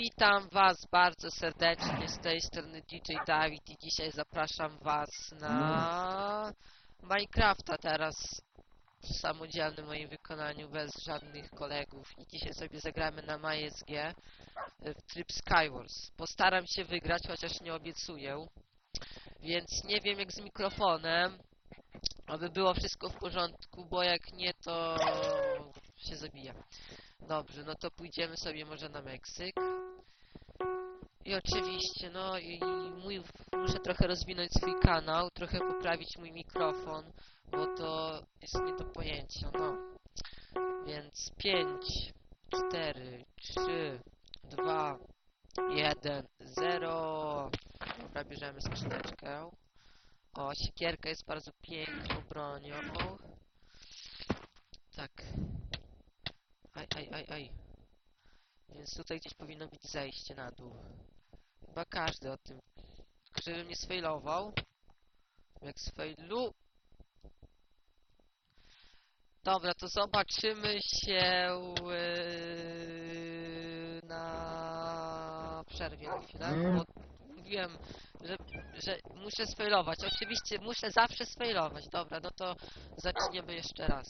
Witam was bardzo serdecznie z tej strony DJ Dawid i dzisiaj zapraszam was na Minecrafta teraz w samodzielnym moim wykonaniu bez żadnych kolegów i dzisiaj sobie zagramy na MySG w tryb Skywars. Postaram się wygrać, chociaż nie obiecuję. Więc nie wiem jak z mikrofonem, aby było wszystko w porządku, bo jak nie to się zabija. Dobrze, no to pójdziemy sobie może na Meksyk. I oczywiście, no i mój, muszę trochę rozwinąć swój kanał, trochę poprawić mój mikrofon, bo to jest nie do pojęcia, no. Więc 5, 4, 3, 2, 1, 0. Dobra, bierzemy skrzyneczkę. O, siekierka jest bardzo piękną bronią. Tak. Aj, aj, aj, aj. Więc tutaj gdzieś powinno być zejście na dół. Chyba każdy o tym. Żebym nie sfailował. Jak sfailu... Dobra, to zobaczymy się yy, na przerwie na chwilę, bo mówiłem, że, że muszę sfailować. Oczywiście muszę zawsze sfailować. Dobra, no to zaczniemy jeszcze raz.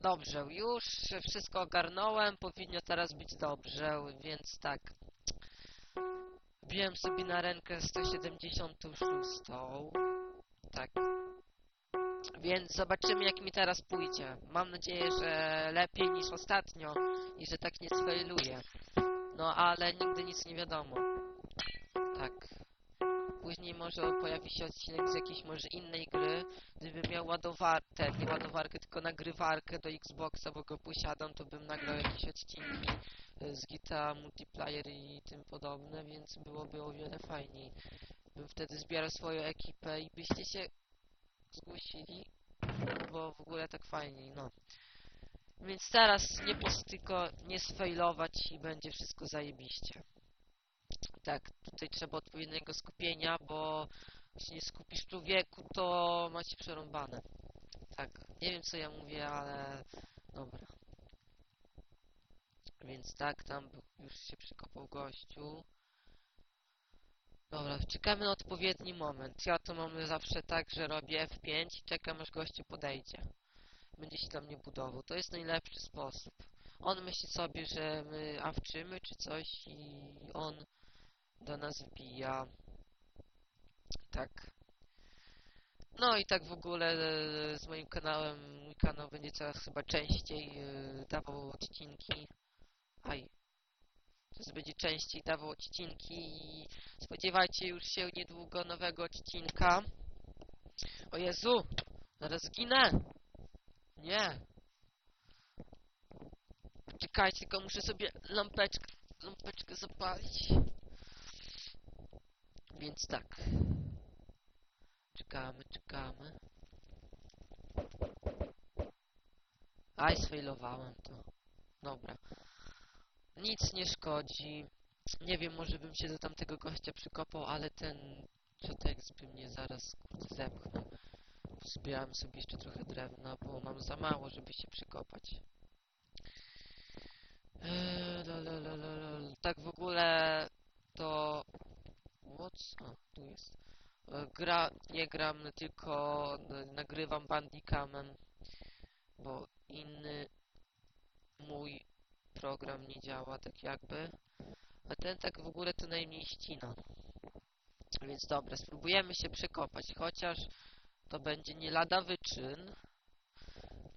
Dobrze, już wszystko ogarnąłem, powinno teraz być dobrze, więc tak. Wbiłem sobie na rękę 176. Tak. Więc zobaczymy jak mi teraz pójdzie. Mam nadzieję, że lepiej niż ostatnio i że tak nie sfailuję. No ale nigdy nic nie wiadomo. Tak. Później może pojawi się odcinek z jakiejś może innej gry. Gdybym miał ładowarkę, nie ładowarkę, tylko nagrywarkę do Xboxa, bo go posiadam, to bym nagrał jakieś odcinki y, z GTA Multiplayer i tym podobne, więc byłoby o wiele fajniej. Bym wtedy zbierał swoją ekipę i byście się zgłosili, bo w ogóle tak fajniej, no. Więc teraz nie tylko nie sfailować i będzie wszystko zajebiście. Tak, tutaj trzeba odpowiedniego skupienia, bo jeśli nie skupisz człowieku, to macie przerąbane. Tak, nie wiem co ja mówię, ale dobra. Więc tak, tam już się przykopał gościu. Dobra, czekamy na odpowiedni moment. Ja to mamy zawsze tak, że robię F5 i czekam aż gościu podejdzie. Będzie się dla mnie budował. To jest najlepszy sposób. On myśli sobie, że my awczymy czy coś i on do nas wbija. Tak. No i tak w ogóle e, z moim kanałem, mój kanał będzie coraz chyba częściej e, dawał odcinki. Aj. Coraz będzie częściej dawał odcinki i spodziewajcie już się niedługo nowego odcinka. O Jezu! Zaraz zginę! Nie! Czekajcie, tylko muszę sobie lampeczkę, lampeczkę zapalić. Więc tak. Czekamy, czekamy. Aj, sfailowałem to. Dobra. Nic nie szkodzi. Nie wiem, może bym się do tamtego gościa przykopał, ale ten ciotek by mnie zaraz kurde, zepchnął. Zbierałem sobie jeszcze trochę drewna, bo mam za mało, żeby się przykopać. Eee. Tak w ogóle to... What? A, tu jest. E, Gra, nie gram, tylko nagrywam bandicamem, bo inny mój program nie działa tak jakby. A ten tak w ogóle to najmniej ścina. Więc dobra, spróbujemy się przekopać, chociaż to będzie nie lada wyczyn.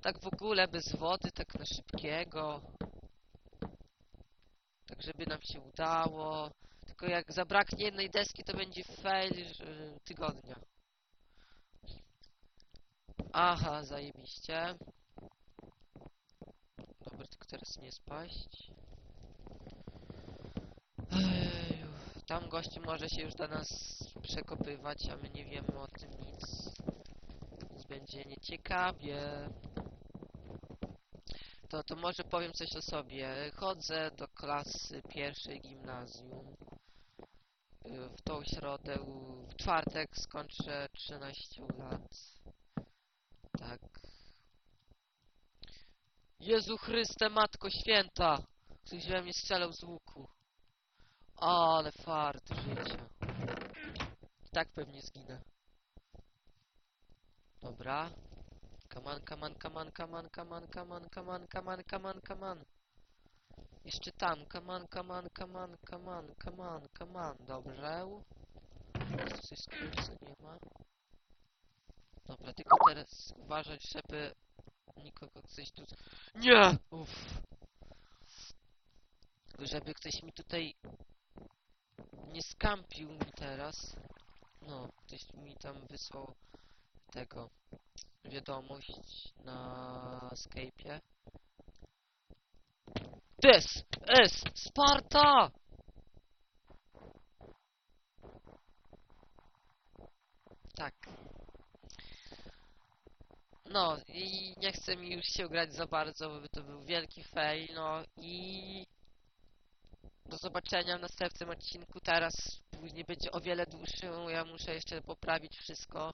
Tak w ogóle bez wody, tak na szybkiego. Tak żeby nam się udało. Tylko jak zabraknie jednej deski, to będzie fail y, tygodnia. Aha, zajebiście. Dobra, tylko teraz nie spaść. Tam gość może się już do nas przekopywać, a my nie wiemy o tym nic. Będzie nieciekawie. To, to może powiem coś o sobie. Chodzę do klasy pierwszej gimnazjum. W tą środę, w czwartek skończę 13 lat. Tak. Jezu Chryste, Matko Święta! Ktoś we mnie strzelał z łuku. Ale fart życia. I tak pewnie zginę. Dobra. Come on, come on, come on, come on, come on, come on, come on, come on, come on, come on. Jeszcze tam, come on, come on, come on. Dobrze. Jest coś skrócy, nie ma. Dobra, tylko teraz uważać, żeby nikogo ktoś tu... Nie! Uff. Żeby ktoś mi tutaj nie skampił mi teraz. No, ktoś mi tam wysłał tego wiadomość na Skype'ie. Des! Es! Sparta! Tak. No i nie chcę mi już się grać za bardzo, bo to był wielki fail, no i do zobaczenia w następnym odcinku. Teraz później będzie o wiele dłuższy, ja muszę jeszcze poprawić wszystko.